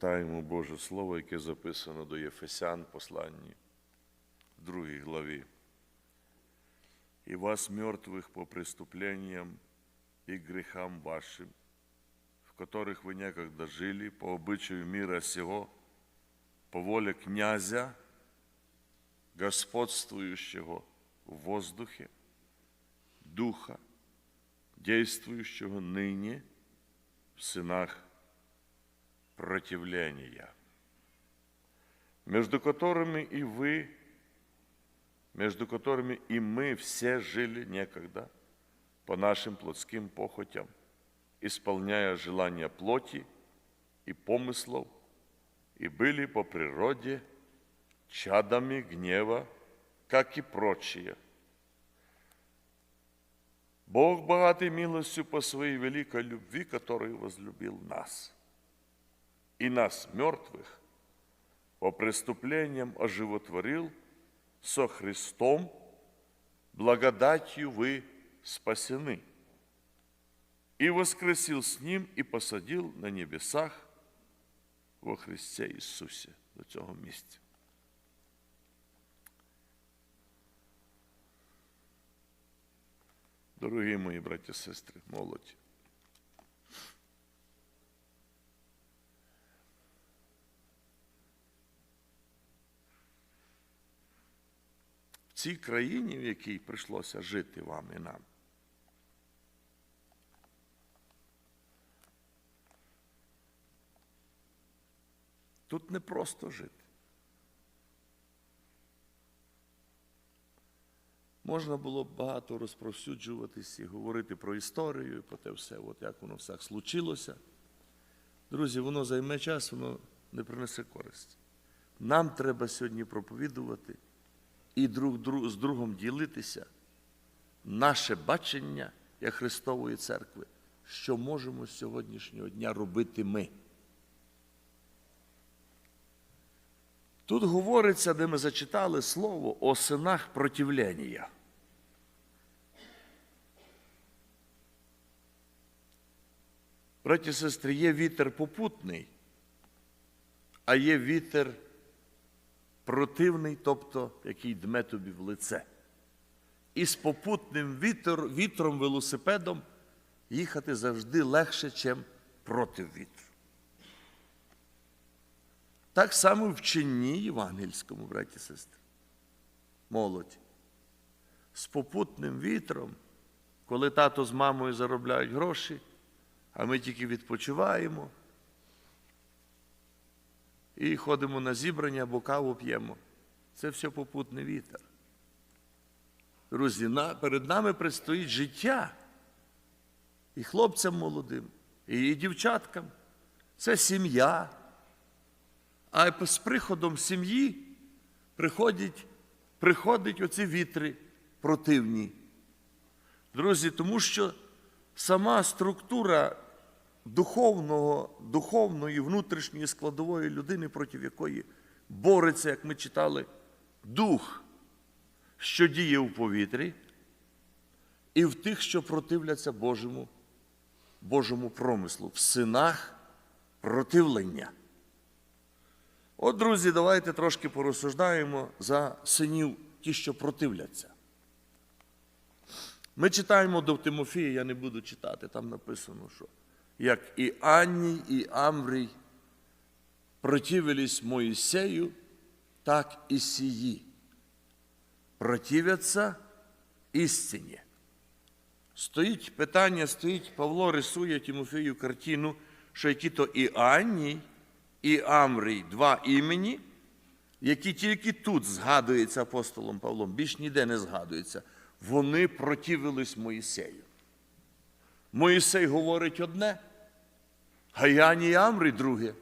Читаємо Боже Слово, яке записано до Єфесян посланні, в другій главі. «И вас, мертвых по преступлениям и грехам вашим, в которых вы некогда жили по обычаю мира сего, по воле князя, господствующего в воздухе, духа, действующего ныне в сынах противления, между которыми и вы, между которыми и мы все жили некогда по нашим плотским похотям, исполняя желания плоти и помыслов, и были по природе чадами гнева, как и прочие. Бог богатый милостью по своей великой любви, который возлюбил нас, и нас, мертвых, по преступлениям оживотворил со Христом, благодатью вы спасены, и воскресил с Ним и посадил на небесах во Христе Ісусі до цього місця. Дорогі мої браті і сестри, молодь. Цій країні, в якій прийшлося жити вам і нам, тут не просто жити. Можна було б багато розповсюджуватись і говорити про історію, про те все, от як воно все случилося. Друзі, воно займе час, воно не принесе користь. Нам треба сьогодні проповідувати і друг, друг, з другом ділитися наше бачення як Христової церкви, що можемо з сьогоднішнього дня робити ми. Тут говориться, де ми зачитали слово о синах противлення. Браті і сестри, є вітер попутний, а є вітер противний, тобто який дме тобі в лице. І з попутним вітер, вітром, велосипедом їхати завжди легше, ніж проти вітру. Так само в чинні євангельському, браті і сестри. Молодь. З попутним вітром, коли тато з мамою заробляють гроші, а ми тільки відпочиваємо і ходимо на зібрання або каву п'ємо. Це все попутний вітер. Друзі, перед нами предстоїть життя і хлопцям молодим, і дівчаткам. Це сім'я. А з приходом сім'ї приходять, приходять оці вітри противні. Друзі, тому що сама структура духовного, духовної внутрішньої складової людини, проти якої бореться, як ми читали, дух, що діє у повітрі, і в тих, що противляться Божому, Божому промислу, в синах противлення. От, друзі, давайте трошки порозсуждаємо за синів, ті, що противляться. Ми читаємо до Тимофія, я не буду читати, там написано, що як і Анній, і Амрій противились Моїсею, так і сії. Противляться істині. Стоїть питання, стоїть, Павло рисує Тимофію картину, що які то і Анній, і Амрій два імені, які тільки тут згадуються апостолом Павлом, більш ніде не згадуються. Вони противились Моїсею. Моїсей говорить одне, а Яні і Амрій друге.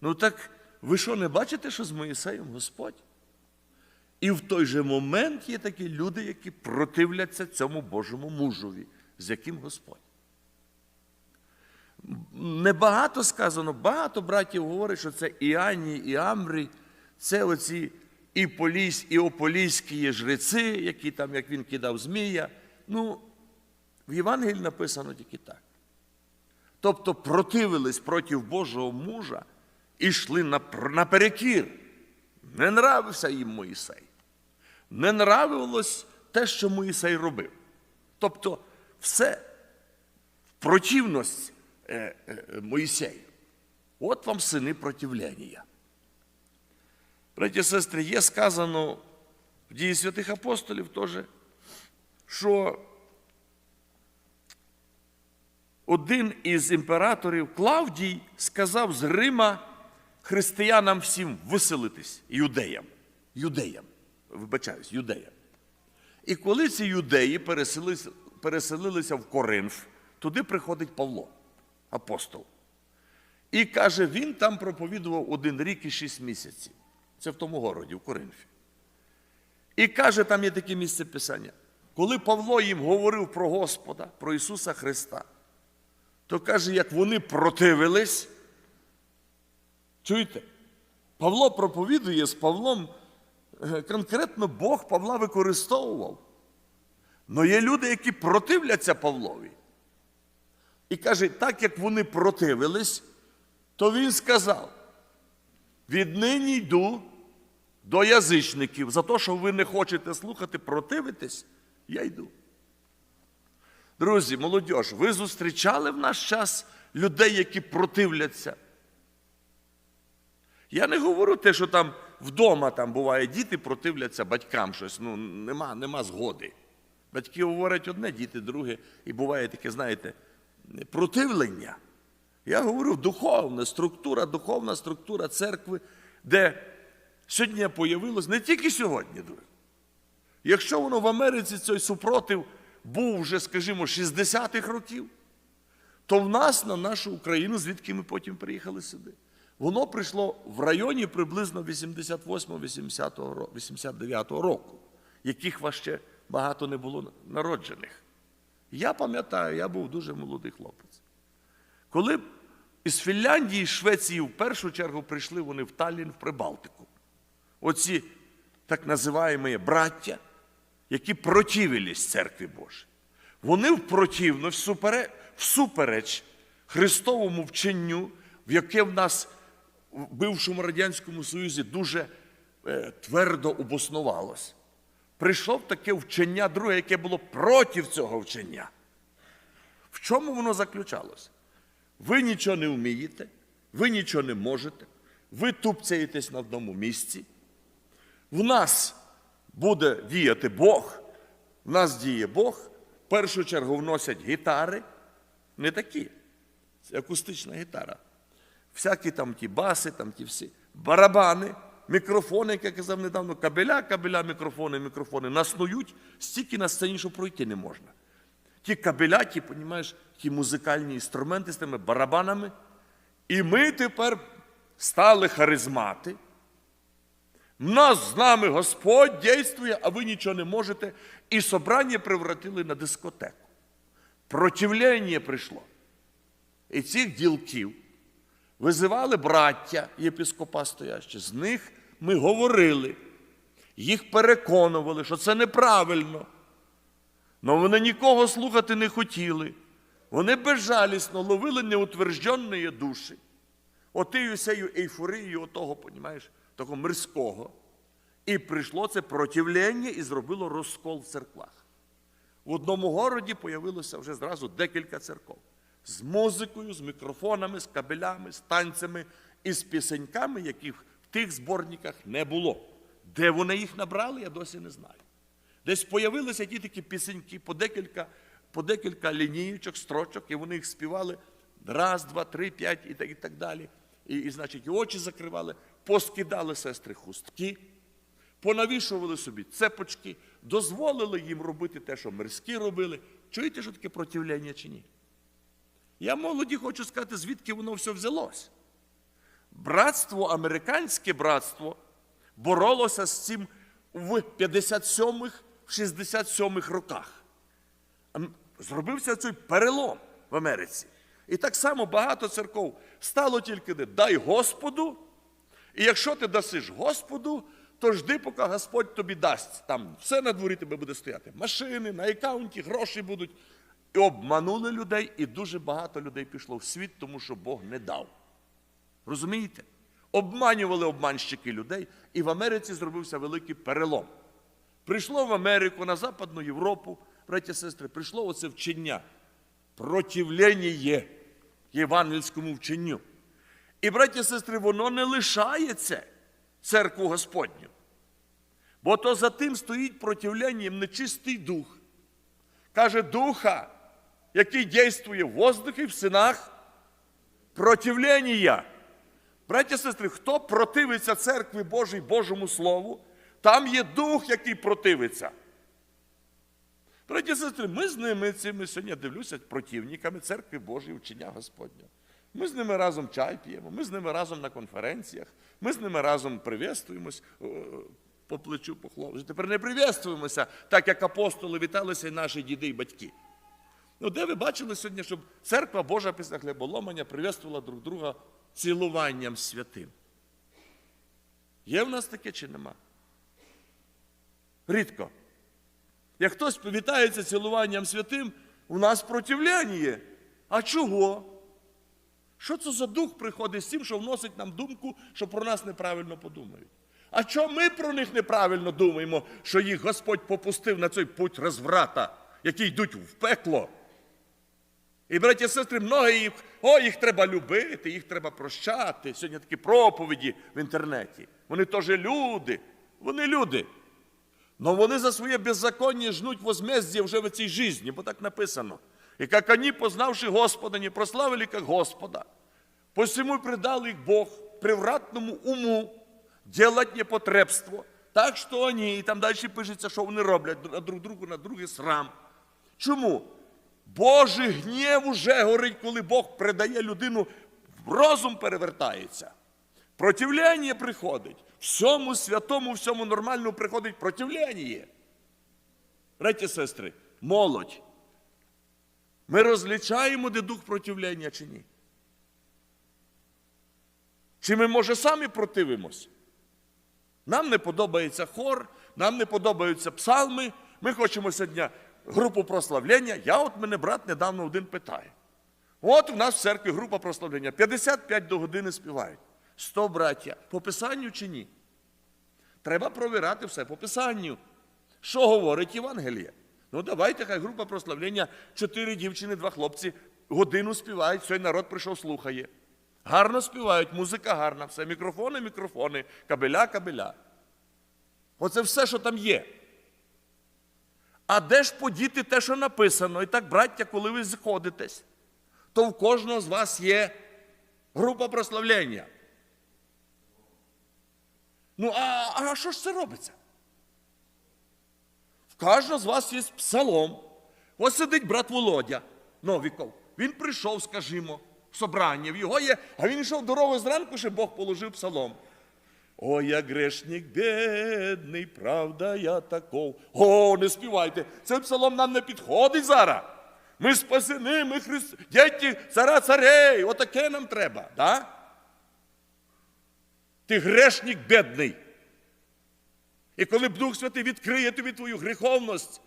Ну так ви що не бачите, що з Моїсеєм Господь? І в той же момент є такі люди, які противляться цьому Божому мужові, з яким Господь. Небагато сказано, багато братів говорять, що це і і Амрій, це оці і полісь, і ополіські є жреці, які там, як він кидав змія. Ну, в Євангелії написано тільки так. Тобто противились проти Божого мужа і йшли наперекір. Не нравився їм Моїсей. Не нравилось те, що Моїсей робив. Тобто все в противність е, е, Моїсею. От вам сини противляння. Браті сестри, є сказано в дії святих апостолів теж, що один із імператорів Клавдій сказав з Рима християнам всім виселитись, юдеям. Юдеям. Вибачаюсь, юдеям. І коли ці юдеї переселилися, переселилися в Коринф, туди приходить Павло, апостол. І каже, він там проповідував один рік і шість місяців. Це в тому городі, в Коринфі. І каже, там є таке місце Писання. Коли Павло їм говорив про Господа, про Ісуса Христа, то каже, як вони противились. Чуєте? Павло проповідує з Павлом, е, конкретно Бог Павла використовував. Но є люди, які противляться Павлові. І каже, так як вони противились, то він сказав: віднині йду до язичників за те, що ви не хочете слухати, противитесь, я йду. Друзі, молодь, ви зустрічали в наш час людей, які противляться. Я не говорю те, що там вдома там буває, діти противляться батькам щось. Ну, нема, нема згоди. Батьки говорять одне, діти друге. І буває таке, знаєте, противлення. Я говорю, духовна структура, духовна структура церкви, де сьогодні появилось, не тільки сьогодні, друзі. Якщо воно в Америці цей супротив був вже, скажімо, 60-х років, то в нас на нашу Україну, звідки ми потім приїхали сюди, воно прийшло в районі приблизно 88-89 року, яких вас ще багато не було народжених. Я пам'ятаю, я був дуже молодий хлопець. Коли із Фінляндії, Швеції в першу чергу прийшли вони в Таллін, в Прибалтику. Оці так називаємо браття, які противились церкві Божій. Вони впротивно, всупереч, всупереч Христовому вченню, в яке в нас в бившому Радянському Союзі дуже е, твердо обоснувалось. Прийшло таке вчення друге, яке було проти цього вчення. В чому воно заключалося? Ви нічого не вмієте, ви нічого не можете, ви тупцяєтесь на одному місці. В нас буде діяти Бог, в нас діє Бог. В першу чергу вносять гітари, не такі. Це акустична гітара. Всякі там ті баси, там ті всі, барабани, мікрофони, як я казав недавно, кабеля, кабеля, мікрофони, мікрофони наснують, стільки на сцені, що пройти не можна. Ті кабеля, ті, понімаєш, ті музикальні інструменти з тими барабанами. І ми тепер стали харизмати. Нас з нами Господь дійствує, а ви нічого не можете. І собрання превратили на дискотеку. Противлення прийшло. І цих ділків визивали браття єпископа стоящі. З них ми говорили, їх переконували, що це неправильно. Но вони нікого слухати не хотіли. Вони безжалісно ловили неутвержденні душі. Отию сею ейфорією отого, понімаєш, такого мирського. І прийшло це противлення і зробило розкол в церквах. В одному городі появилося вже зразу декілька церков. З музикою, з мікрофонами, з кабелями, з танцями і з пісеньками, яких в тих зборниках не було. Де вони їх набрали, я досі не знаю. Десь появилися ті такі пісеньки по декілька, по декілька лінієчок, строчок, і вони їх співали раз, два, три, п'ять і так, і так далі. І, і, значить, і очі закривали, поскидали сестри хустки, понавішували собі цепочки, дозволили їм робити те, що мирські робили. Чуєте, що таке противлення чи ні? Я молоді хочу сказати, звідки воно все взялось. Братство, американське братство боролося з цим в 57-х, 67-х роках. Зробився цей перелом в Америці. І так само багато церков стало тільки де дай Господу, і якщо ти дасиш Господу, то жди, поки Господь тобі дасть. Там все на дворі тебе буде стояти. Машини, на аккаунті, гроші будуть. і обманули людей, і дуже багато людей пішло в світ, тому що Бог не дав. Розумієте? Обманювали обманщики людей, і в Америці зробився великий перелом. Прийшло в Америку, на Западну Європу, браті сестри, прийшло оце вчення, противлення євангельському вченню. І, браті і сестри, воно не лишається церкву Господню. Бо то за тим стоїть противленням нечистий дух. Каже, духа, який дійствує в воздухі, в синах, противлення. Браті і сестри, хто противиться церкві Божій, Божому Слову, там є дух, який противиться. Браті і сестри, ми з ними цими сьогодні дивлюся противниками церкви Божої вчення Господня. Ми з ними разом чай п'ємо, ми з ними разом на конференціях, ми з ними разом привестуємось е, по плечу по хлопцю. Тепер не привестуємося, так як апостоли віталися і наші діди і батьки. Ну, де ви бачили сьогодні, щоб церква Божа після хлеболомання привестувала друг друга цілуванням святим? Є в нас таке чи нема? Рідко. Як хтось повітається цілуванням святим, у нас противляння є. А чого? Що це за дух приходить з тим, що вносить нам думку, що про нас неправильно подумають? А чому ми про них неправильно думаємо, що їх Господь попустив на цей путь розврата, які йдуть в пекло? І, браті і сестри, многі їх, о, їх треба любити, їх треба прощати. Сьогодні такі проповіді в інтернеті. Вони теж люди, вони люди. Но вони за своє беззаконня жнуть возмездя вже в цій житті, бо так написано. І як вони, познавши Господа, не прославили як Господа, посему предал их Бог превратному уму делать непотребство, так що вони, і там далі пишеться, що вони роблять друг другу, на другий срам. Чому? Божий гнів уже горить, коли Бог придає людину, розум перевертається. Противляння приходить. Всьому святому, всьому нормальному приходить противляння. Браті сестри, молодь. Ми розлічаємо, де дух противляння чи ні? Чи ми, може, самі противимось? Нам не подобається хор, нам не подобаються псалми. Ми хочемо сьогодні групу прославлення. Я от мене брат недавно один питає. От у нас в церкві група прославлення. 55 до години співають. 100 браття. По писанню чи ні? Треба провірати все по писанню. Що говорить Євангеліє? Ну давайте, хай група прославлення, чотири дівчини, два хлопці, годину співають, сьогодні народ прийшов, слухає. Гарно співають, музика гарна, все, мікрофони, мікрофони, кабеля, кабеля. Оце все, що там є. А де ж подіти те, що написано? І так, браття, коли ви сходитесь, то в кожного з вас є група прославлення. Ну, а, а що ж це робиться? Кожного з вас є псалом. Ось сидить брат Володя Новіков. Він прийшов, скажімо, в собрання, в його є, а він йшов дорогу зранку, ще Бог положив псалом. О, я грешник бідний, правда я таков. О, не співайте. Цей псалом нам не підходить зараз. Ми спасені, ми христ... діти цара царей. Отаке нам треба. Да? Ти грешник бідний. І коли б Дух Святий відкриє тобі твою гріховність,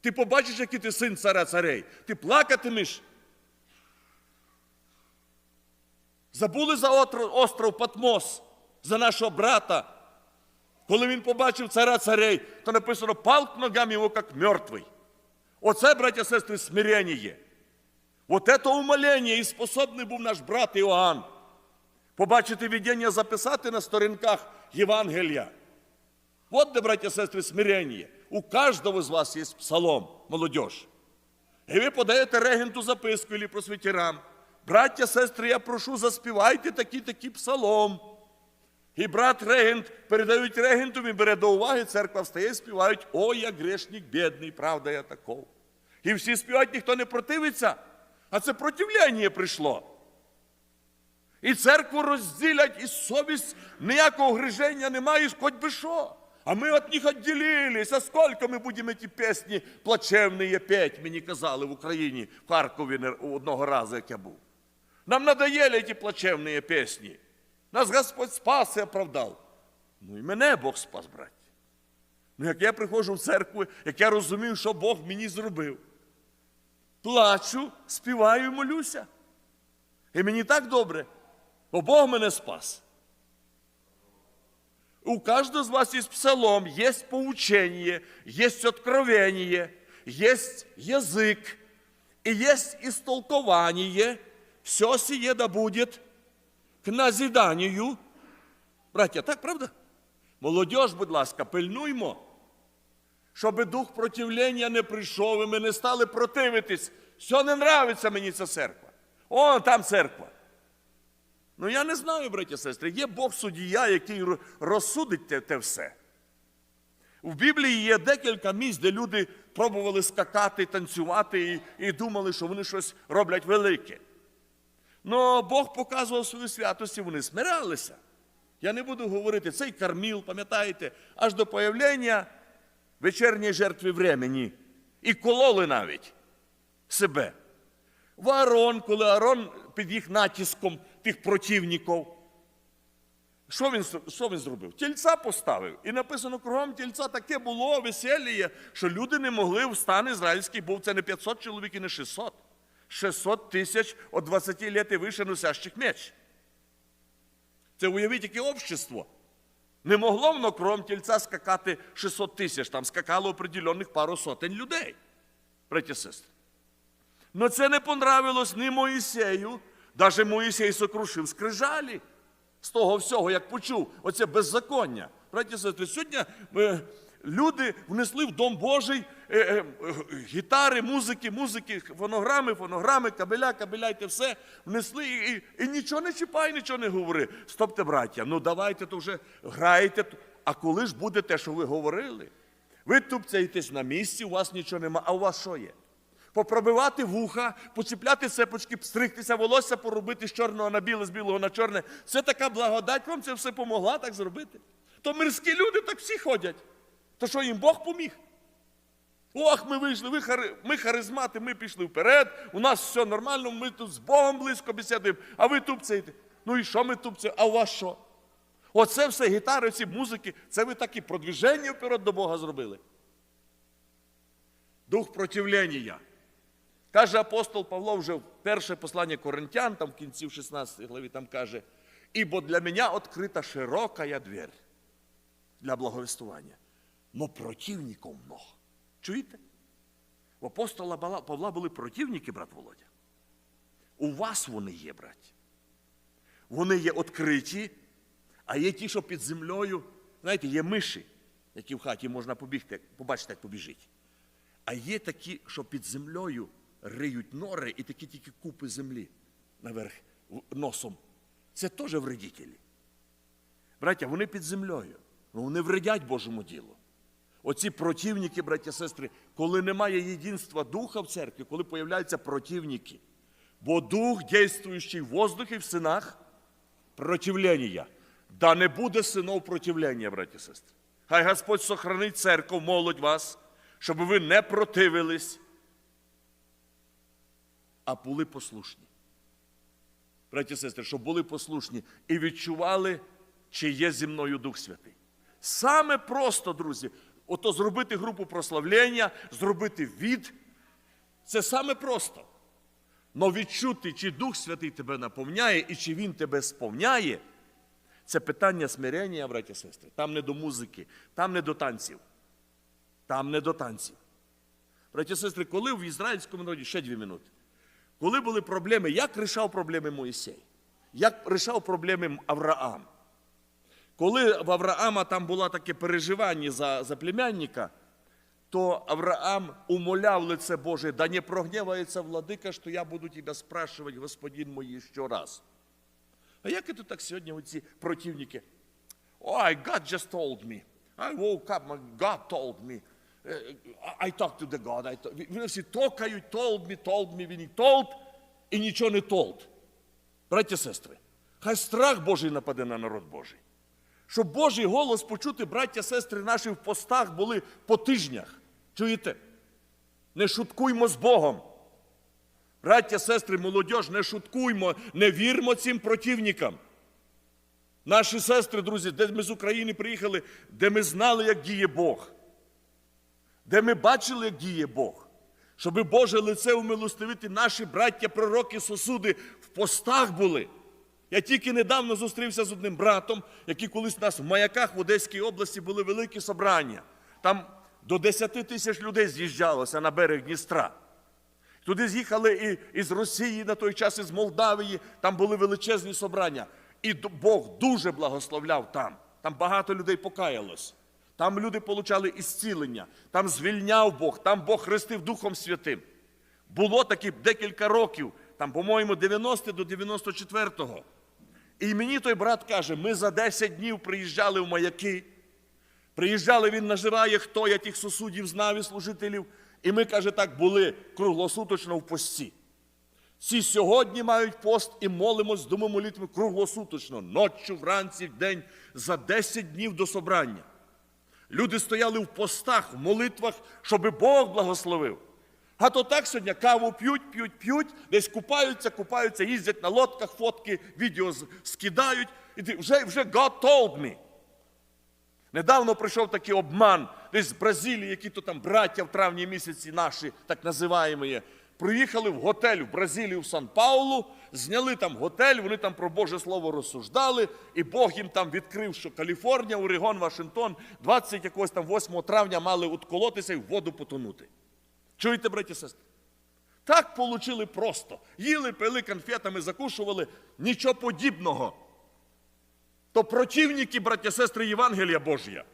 ти побачиш, який ти син царя царей. Ти плакатимеш. Забули за остров Патмос, за нашого брата. Коли він побачив царя царей, то написано пал к ногам його, як мертвий. Оце, браття сестри, смирення є. Вот это умолення і способний був наш брат Іоанн. Побачити видіння, записати на сторінках Євангелія. Вот де, браття сестри, смирення. У кожного з вас є псалом, молодіж. І ви подаєте регенту записку або просвітірам. Браття, сестри, я прошу, заспівайте такий-такий псалом. І брат регент передають регенту, він бере до уваги, церква встає, співають, о, я грешник бідний, правда я таков. І всі співають, ніхто не противиться, а це противляння прийшло. І церкву розділять, і совість ніякого гриження немає, хоч би що. А ми від них відділились, а скільки ми будемо ті пісні плачевні петь, мені казали в Україні, в Харкові одного разу, як я був. Нам надоели ті плачевні пісні. Нас Господь спас і оправдав. Ну і мене Бог спас, браття. Ну, як я приходжу в церкву, як я розумів, що Бог мені зробив. плачу, співаю і молюся. І мені так добре, бо Бог мене спас. У каждого из вас есть псалом, есть поучение, есть откровение, есть язык, и есть истолкование. Все сие да будет к назиданию. Браття, так правда? Молодіж, будь ласка, пильнуймо, щоб дух противлення не прийшов, і ми не стали противитись. Все не нравиться мені ця церква. О, там церква. Ну я не знаю, браті сестри, є Бог суддя, який розсудить те, те все. В Біблії є декілька місць, де люди пробували скакати, танцювати і, і думали, що вони щось роблять велике. Но Бог показував свою святость, і вони смирялися. Я не буду говорити, цей карміл, пам'ятаєте, аж до появлення вечірньої жертви времені. І кололи навіть себе. В Аарон, коли Аарон під їх натиском тих противників, що він, що він зробив? Тільця поставив. І написано, кругом тільця таке було веселіє, що люди не могли в стан ізраїльський був. Це не 500 чоловік і не 600. 600 тисяч от 20 лет і вище носящих меч. Це уявіть, яке общество. Не могло воно кром тільця скакати 600 тисяч, там скакало определених пару сотень людей, браті сестри. Но це не понравилось ні Моїсею. Даже Моїсей сокрушив скрижалі з того всього, як почув оце беззаконня. Браті сестри, сьогодні е, люди внесли в Дом Божий е, е, гітари, музики, музики, фонограми, фонограми, кабеля, кабеляйте все внесли і, і, і нічого не чіпай, нічого не говори. Стопте, браття, ну давайте то вже граєте. А коли ж буде те, що ви говорили? Ви тупцяєтесь на місці, у вас нічого нема, а у вас що є? Попробивати вуха, почіпляти цепочки, стригтися, волосся поробити з чорного на біле, з білого на чорне. Це така благодать, вам це все помогла так зробити. То мирські люди так всі ходять. То що їм Бог поміг? Ох, ми вийшли, ви хари- ми харизмати, ми пішли вперед, у нас все нормально, ми тут з Богом близько бесідуємо, а ви тупцяєте. Ну і що ми тупцяємо? А у вас що? Оце все гітари, ці музики, це ви такі продвіження вперед до Бога зробили. Дух противлення. Каже апостол Павло вже в перше послання Коринтян, там в кінці в 16 главі, там каже, «Ібо для мене відкрита широка дверь для благовествування, но противників много». Чуєте? У апостола Павла були противники, брат Володя. У вас вони є, браття. Вони є відкриті, а є ті, що під землею, знаєте, є миші, які в хаті можна побігти, побачити, як побіжить. А є такі, що під землею риють нори і такі тільки купи землі наверх носом. Це теж вредителі. Браття, вони під землею, але вони вредять Божому ділу. Оці противники, браття, сестри, коли немає єдинства духа в церкві, коли появляються противники, бо дух, дійствуючий в воздухі в синах, противлення. Да не буде синов противлення, браті сестри. Хай Господь сохранить церкву, молодь вас, щоб ви не противились, а були послушні. Браті і сестри, щоб були послушні і відчували, чи є зі мною Дух Святий. Саме просто, друзі, ото зробити групу прославлення, зробити від. Це саме просто. Но відчути, чи Дух Святий тебе наповняє і чи Він тебе сповняє, це питання смирення, браті і сестри. Там не до музики, там не до танців. Там не до танців. Браті і сестри, коли в ізраїльському народі, ще дві минути, коли були проблеми, як рішав проблеми Моїсей? Як рішав проблеми Авраам? Коли в Авраама там було таке переживання за, за племянника, то Авраам умоляв лице Боже, да не прогневается владика, що я буду тебе спрашивать, господин мой, ще раз. А як це так сьогодні оці противники? Ой, God just told me. I woke up, God told me. Е, I talked to the God. I talk... Вони всі токають, told me, told me, він і told, і нічого не told. Браті сестри, хай страх Божий нападе на народ Божий. Щоб Божий голос почути, браття, сестри наші в постах були по тижнях. Чуєте? Не шуткуймо з Богом. Браття, сестри, молодь, не шуткуймо, не вірмо цим противникам. Наші сестри, друзі, де ми з України приїхали, де ми знали, як діє Бог, де ми бачили, як діє Бог. Щоб Боже лице умилостивити наші браття, пророки, сосуди в постах були. Я тільки недавно зустрівся з одним братом, який колись у нас в маяках в Одеській області були великі собрання. Там до 10 тисяч людей з'їжджалося на берег Дністра. Туди з'їхали і із Росії на той час, із Молдавії, там були величезні собрання. І Бог дуже благословляв там. Там багато людей покаялось. Там люди получали ісцілення, там звільняв Бог, там Бог хрестив Духом Святим. Було такі декілька років, там, по-моєму, 90 до 94-го. І мені той брат каже: ми за 10 днів приїжджали в маяки. Приїжджали, він нажирає, хто я тих сусудів знав і служителів. І ми, каже, так були круглосуточно в пості. Ці сьогодні мають пост і молимось думи молитви круглосуточно, ночі, вранці, вдень, за 10 днів до собрання. Люди стояли в постах, в молитвах, щоб Бог благословив. А то так сьогодні каву п'ють, п'ють, п'ють, десь купаються, купаються, їздять на лодках, фотки, відео скидають. І вже, вже God told me. Недавно прийшов такий обман десь з Бразилії, які то там браття в травні місяці наші, так називаємо є. Приїхали в готель в Бразилію в Сан-Паулу, зняли там готель, вони там про Боже Слово розсуждали, і Бог їм там відкрив, що Каліфорнія, Орегон, Вашингтон 20 якогось там 8 травня мали отколотися і в воду потонути. Чуєте, браті сестри? Так получили просто. Їли, пили конфетами, закушували, нічого подібного. То противники, браті і сестри, Євангелія Божія.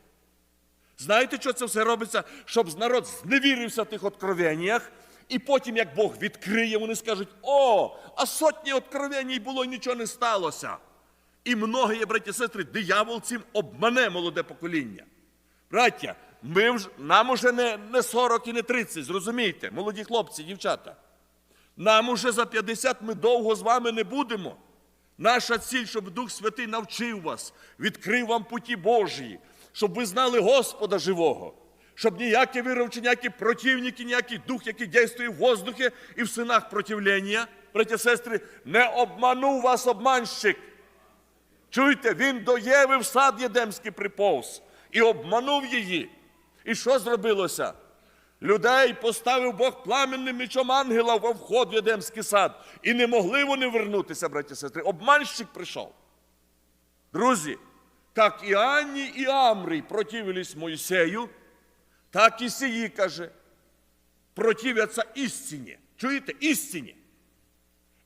Знаєте, що це все робиться? Щоб народ зневірився в тих откровеннях, і потім, як Бог відкриє, вони скажуть: о, а сотні откровень було і нічого не сталося. І многі, браті і сестри, диявол цим обмане молоде покоління. Браття, ми вже, нам уже не, не 40 і не 30, зрозумійте, молоді хлопці, дівчата. Нам уже за 50 ми довго з вами не будемо. Наша ціль, щоб Дух Святий навчив вас, відкрив вам путі Божії, щоб ви знали Господа живого, щоб ніякі віровчі, ніякі противники, ніякий дух, який дійствує в воздухі і в синах противлення, браті і сестри, не обманув вас обманщик. Чуєте, він до Єви в сад Єдемський приповз і обманув її. І що зробилося? Людей поставив Бог пламенним мечом ангела во вход в Єдемський сад. І не могли вони вернутися, браті і сестри. Обманщик прийшов. Друзі, як і Анні, і Амрій противились Моїсею, так і сії, каже, противляться істині. Чуєте? Істині.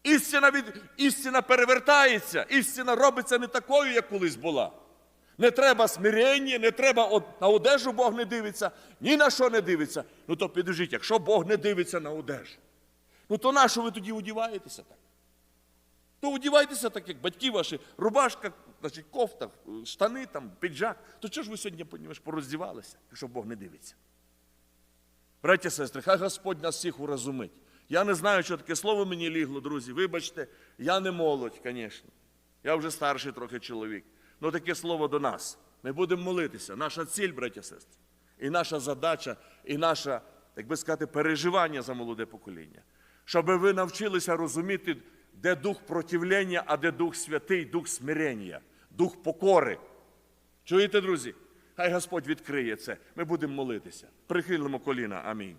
Істина, від... істина перевертається, істина робиться не такою, як колись була. Не треба смирення, не треба од- на одежу Бог не дивиться, ні на що не дивиться. Ну то підожіть, якщо Бог не дивиться на одежу, ну то на що ви тоді одіваєтеся так? То одівайтеся так, як батьки ваші, рубашка, значить, кофта, штани, там, піджак. То чого ж ви сьогодні понімаєш, пороздівалися, якщо Бог не дивиться? Браття сестри, хай Господь нас всіх уразумить. Я не знаю, що таке слово мені лігло, друзі. Вибачте, я не молодь, звісно. Я вже старший трохи чоловік. Ну таке слово до нас. Ми будемо молитися. Наша ціль, браття сестри, і наша задача, і наше, як би сказати, переживання за молоде покоління. Щоб ви навчилися розуміти, де дух противлення, а де дух святий, дух смирення, дух покори. Чуєте, друзі? Хай Господь відкриє це. Ми будемо молитися. Прихилимо коліна. Амінь.